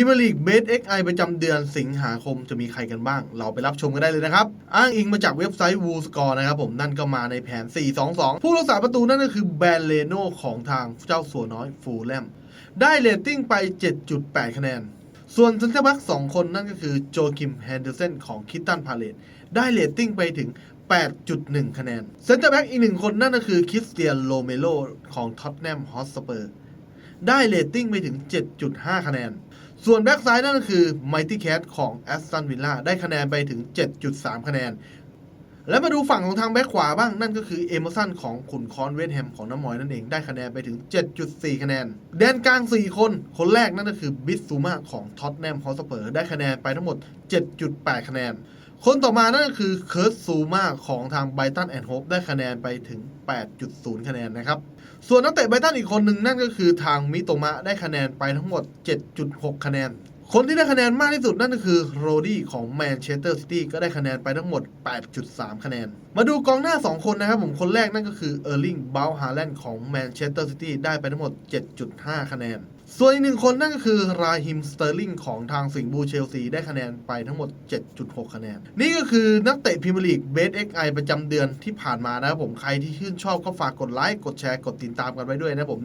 พิมลีกเบสเอ็กไอประจำเดือนสิงหาคมจะมีใครกันบ้าง เราไปรับชมกันได้เลยนะครับ อ้างอิงมาจากเว็บไซต์ w o o s c o r e นะครับผมนั่นก็มาในแผน 4-2-2 ผู้รักษาประตูนั่นก็คือแบรนเลโนของทางเจ้าสัวน้อยฟูลแลมได้เรตติ้งไป 7.8 คะแนน ส่วนเซนเตอร์บัค2คนนั่นก็คือโจคิมแฮนเดอร์เซนของคิตตันพาเลตได้เรตติ้งไปถึง 8.1 คะแนน เซนเตอร์แบ็กอีกหนึ่งคนนั่นก็คือคริสเตียนโลเมโลของท็อตแนมฮอสเปอร์ ได้เรตติ้งไปถึง 7.5 คะแนน ส่วนแบ็กซ้ายนั่นก็คือไมตี้แคทของแอสตันวิลล่าได้คะแนนไปถึง 7.3 คะแนน แล้วมาดูฝั่งของทางแบ็กขวาบ้างนั่นก็คือเอเมอร์สันของขุนคอนเวสต์แฮมของน้ำมอยนั่นเองได้คะแนนไปถึง 7.4 คะแนน แดนกลาง 4 คน คนแรกนั่นก็คือบิสซูมาของท็อตแนมฮอสเปอร์ได้คะแนนไปทั้งหมด 7.8 คะแนน คนต่อมานั่นก็คือเคิร์ตซูมาของทางไบตันแอนด์โฮปได้คะแนนไปถึง 8.0 คะแนนนะครับส่วนนักเตะไบตันอีกคนหนึ่งนั่นก็คือทางมิโตมะได้คะแนนไปทั้งหมด 7.6 คะแนน คนที่ได้คะแนนมากที่สุดนั่นก็คือโรดี้ของแมนเชสเตอร์ซิตี้ก็ได้คะแนนไปทั้งหมด 8.3 คะแนน มาดูกองหน้า 2 คนนะครับผมคนแรกนั่นก็คือเออร์ลิงบ u ลฮาแลนด์ของแมนเชสเตอร์ซิตี้ได้ไปทั้งหมด 7.5 คะแนน ส่วนอีกหนึ่งคนนั่นก็คือราฮิมสเตอร์ลิงของทางสิงห์บูเชลซีได้คะแนนไปทั้งหมด 7.6 คะแนน นี่ก็คือนักเตะพรีเมียร์ลีกเบสเอ็กไอประจำเดือนที่ผ่านมานะครับผมใครที่ชื่นชอบก็ฝากกดไลค์กดแชร์กดติดตามกันไว้ด้วยนะครับผม